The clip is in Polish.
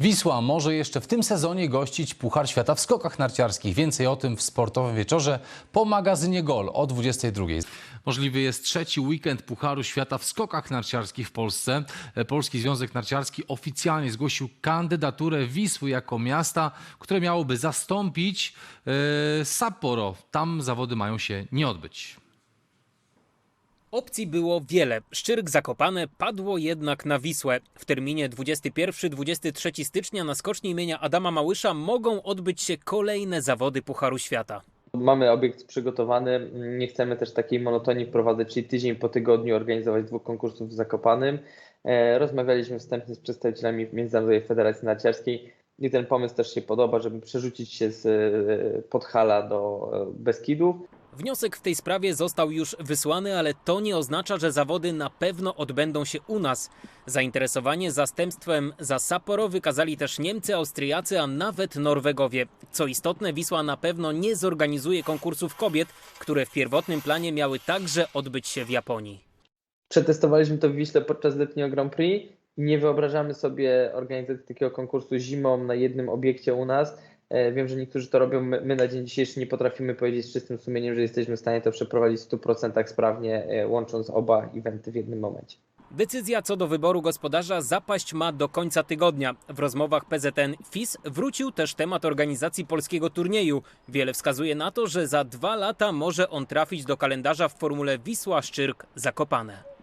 Wisła może jeszcze w tym sezonie gościć Puchar Świata w skokach narciarskich. Więcej o tym w sportowym wieczorze po magazynie Gol o 22. Możliwy jest trzeci weekend Pucharu Świata w skokach narciarskich w Polsce. Polski Związek Narciarski oficjalnie zgłosił kandydaturę Wisły jako miasta, które miałoby zastąpić e, Sapporo. Tam zawody mają się nie odbyć. Opcji było wiele. Szczyrk Zakopane padło jednak na Wisłę. W terminie 21-23 stycznia na skoczni imienia Adama Małysza mogą odbyć się kolejne zawody Pucharu Świata. Mamy obiekt przygotowany, nie chcemy też takiej monotonii wprowadzać, czyli tydzień po tygodniu organizować dwóch konkursów w Zakopanym. E, Rozmawialiśmy wstępnie z przedstawicielami Międzynarodowej Federacji Narciarskiej i ten pomysł też się podoba, żeby przerzucić się z e, Podhala do e, Beskidów. Wniosek w tej sprawie został już wysłany, ale to nie oznacza, że zawody na pewno odbędą się u nas. Zainteresowanie zastępstwem za Sapporo wykazali też Niemcy, Austriacy, a nawet Norwegowie. Co istotne, Wisła na pewno nie zorganizuje konkursów kobiet, które w pierwotnym planie miały także odbyć się w Japonii. Przetestowaliśmy to w Wiśle podczas letniego Grand Prix nie wyobrażamy sobie organizacji takiego konkursu zimą na jednym obiekcie u nas. E, Wiem, że niektórzy to robią. My, na dzień dzisiejszy nie potrafimy powiedzieć z czystym sumieniem, że jesteśmy w stanie to przeprowadzić w 100% sprawnie, e, łącząc oba eventy w jednym momencie. Decyzja co do wyboru gospodarza zapaść ma do końca tygodnia. W rozmowach PZN FIS wrócił też temat organizacji polskiego turnieju. Wiele wskazuje na to, że za dwa lata może on trafić do kalendarza w formule Wisła Szczyrk Zakopane.